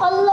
Allah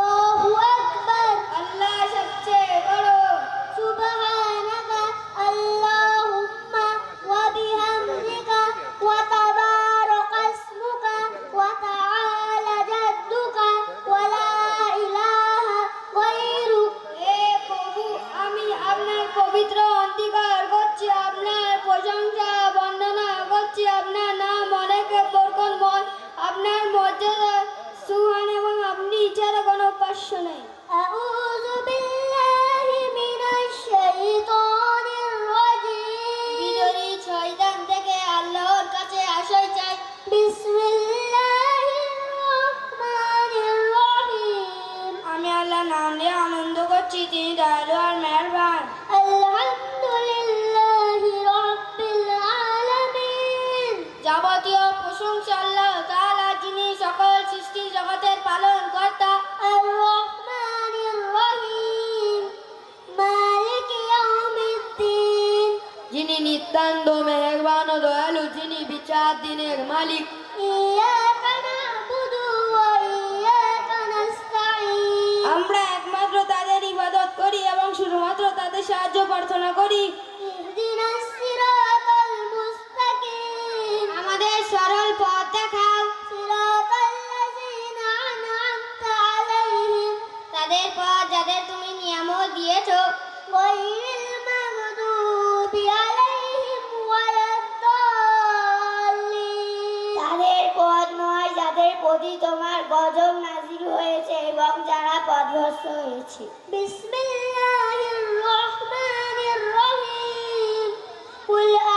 সাত দিনের মালিক আমরা একমাত্র তাদের ইবাদত করি এবং শুধুমাত্র তাদের সাহায্য প্রার্থনা করি। তোমার গজব নাজির হয়েছে এবং যারা পদভস্ত হয়েছে। বিসমিল্লাহির রহমানির রহিম। কুল আ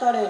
অন্তরে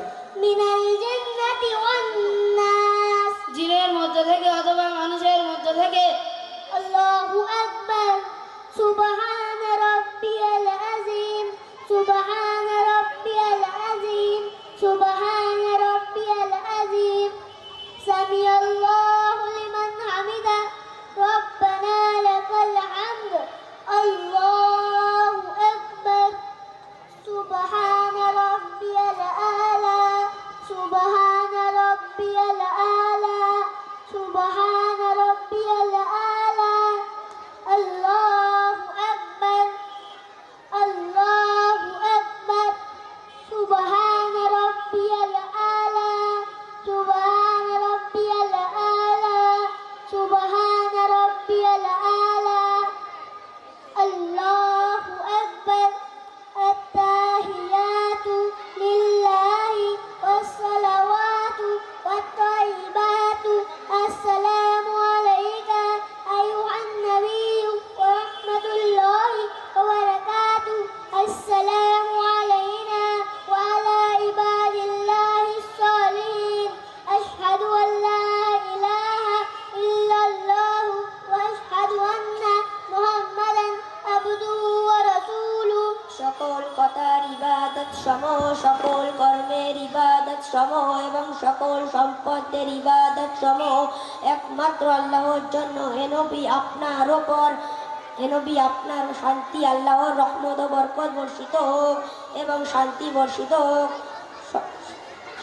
সমূহ এবং সকল সম্পদের ইবাদত সমূহ একমাত্র আল্লাহর জন্য। হে নবী, আপনার ওপর হে নবী, আপনার শান্তি আল্লাহর রহমত ও বরকত বর্ষিত হোক এবং শান্তি বর্ষিত হোক।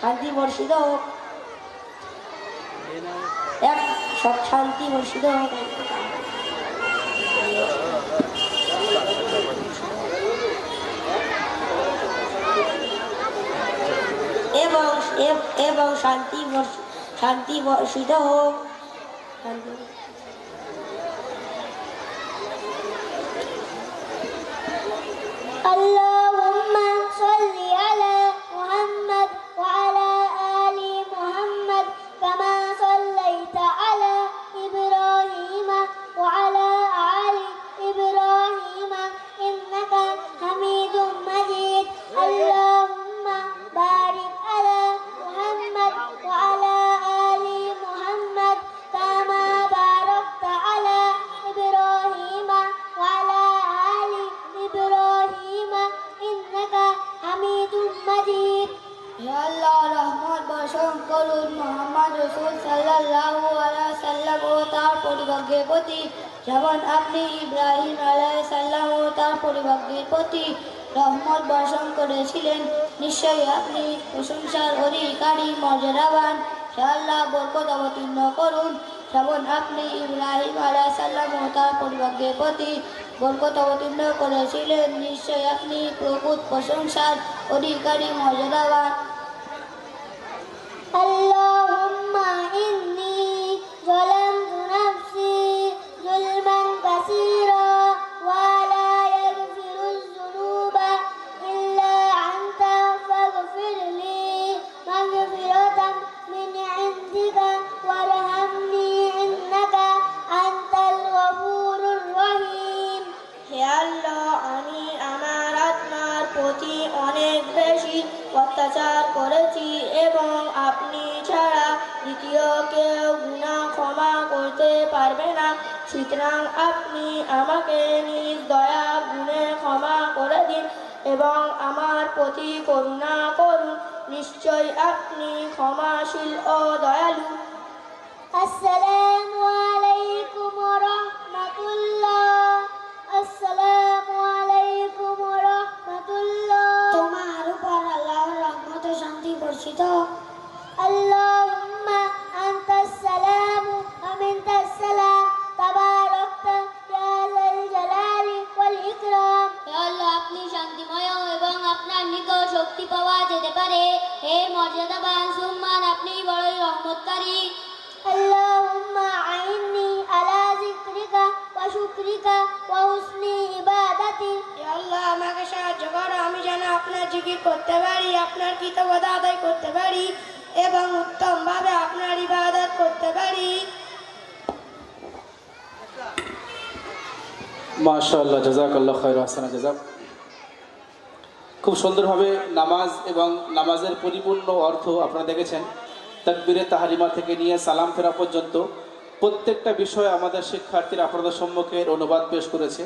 শান্তি বর্ষিত হোক। এক, সব শান্তি বর্ষিত হোক এবং এব- শান্তি শান্তি বর্ষিত হোক। শান্তি ও তার পরিবারের প্রতি যেমন আপনি ইব্রাহিম আলাইহিস সালাম ও তার পরিবারের প্রতি রহমত বর্ষণ করেছিলেন নিশ্চয়ই আপনি প্রশংসার অধিকারী মর্যাদাবান হে আল্লাহ বরকত অবতীর্ণ করুন যেমন আপনি ইব্রাহিম আলাইহিস সালাম ও তার পরিবারের প্রতি বরকত অবতীর্ণ করেছিলেন নিশ্চয়ই আপনি প্রভুত প্রশংসার অধিকারী মর্যাদাবান اللهم إني ظلمت সুতরাং আপনি আমাকে নিজ দয়া গুণে ক্ষমা করে দিন এবং আমার প্রতি করুণা করুন। নিশ্চয় আপনি ক্ষমাশীল ও দয়ালু। আসসালামু আলাইকুম রাহমাতুল্লাহ। আসসালামু আলাইকুম রাহমাতুল্লাহ। তোমার উপর আল্লাহর রহমত শান্তি বর্ষিত করে হে মর্যাদাবান সুম্মান আপনি বড়ই রহমতকারী। আল্লাহুম্মা আইননি আলা যিকরিকা ওয়া শুকরিকা ওয়া হুসনি ইবাদাতি। হে আল্লাহ আমাকে সাহায্য কর আমি যেন আপনার জিকির করতে পারি আপনার কৃতজ্ঞতা আদায় করতে পারি এবং উত্তমভাবে আপনার ইবাদত করতে পারি। মাশাআল্লাহ জাযাকাল্লাহু খায়রা হাসানা জাযাক খুব সুন্দরভাবে নামাজ এবং নামাজের পরিপূর্ণ অর্থ আপনারা দেখেছেন। তাকবীরে তাহারিমা থেকে নিয়ে সালাম ফেরা পর্যন্ত প্রত্যেকটা বিষয় আমাদের শিক্ষার্থীরা আপনাদের সম্মুখে অনুবাদ পেশ করেছে।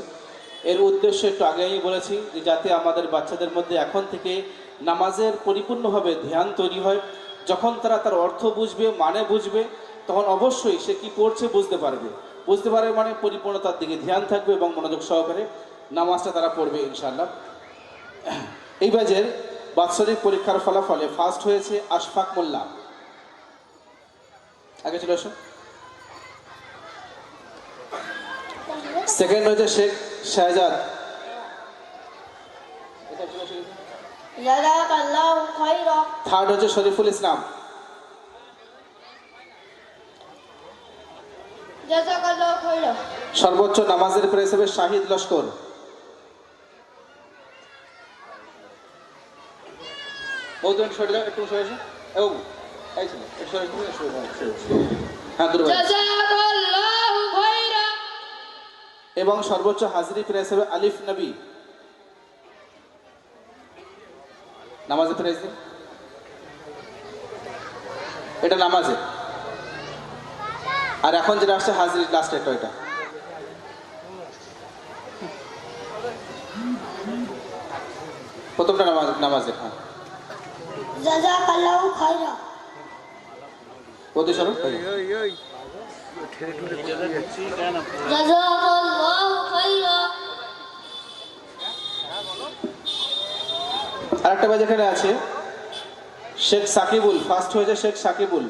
এর উদ্দেশ্য একটু আগেই বলেছি যে যাতে আমাদের বাচ্চাদের মধ্যে এখন থেকে নামাজের পরিপূর্ণভাবে ধ্যান তৈরি হয়। যখন তারা তার অর্থ বুঝবে মানে বুঝবে, তখন অবশ্যই সে কি পড়ছে বুঝতে পারবে। বুঝতে পারবে মানে পরিপূর্ণতার দিকে ধ্যান থাকবে এবং মনোযোগ সহকারে নামাজটা তারা পড়বে ইনশাআল্লাহ। এই বাজের বাৎসরিক পরীক্ষার ফলাফলে ফার্স্ট হয়েছে আশফাক মোল্লা। আগে চলে আসুন। সেকেন্ড হয়েছে শেখ শাহজাদ। থার্ড হচ্ছে শরীফুল ইসলাম। সর্বোচ্চ নামাজের প্রেস হিসেবে শাহিদ লস্কর। বৌদ্ধ সরে যাও একটু সরে এসো। ও এই ছেলে, একটু সরে এসো, একটু সরে এসো, সরে এসো। হ্যাঁ এবং সর্বোচ্চ হাজিরি প্রেস হিসেবে আলিফ নবী। নামাজে দিন এটা নামাজে। আর এখন যেটা আসছে হাজিরি লাস্ট একটা এটা। প্রথমটা নামাজ নামাজে হ্যাঁ। জাযাকাল্লাহু খায়রা প্রতি যেখানে জাযাকাল্লাহু খায়রা আরেকটা বাজে এখানে আছে শেখ সাকিবুল ফার্স্ট হয়েছে শেখ সাকিবুল।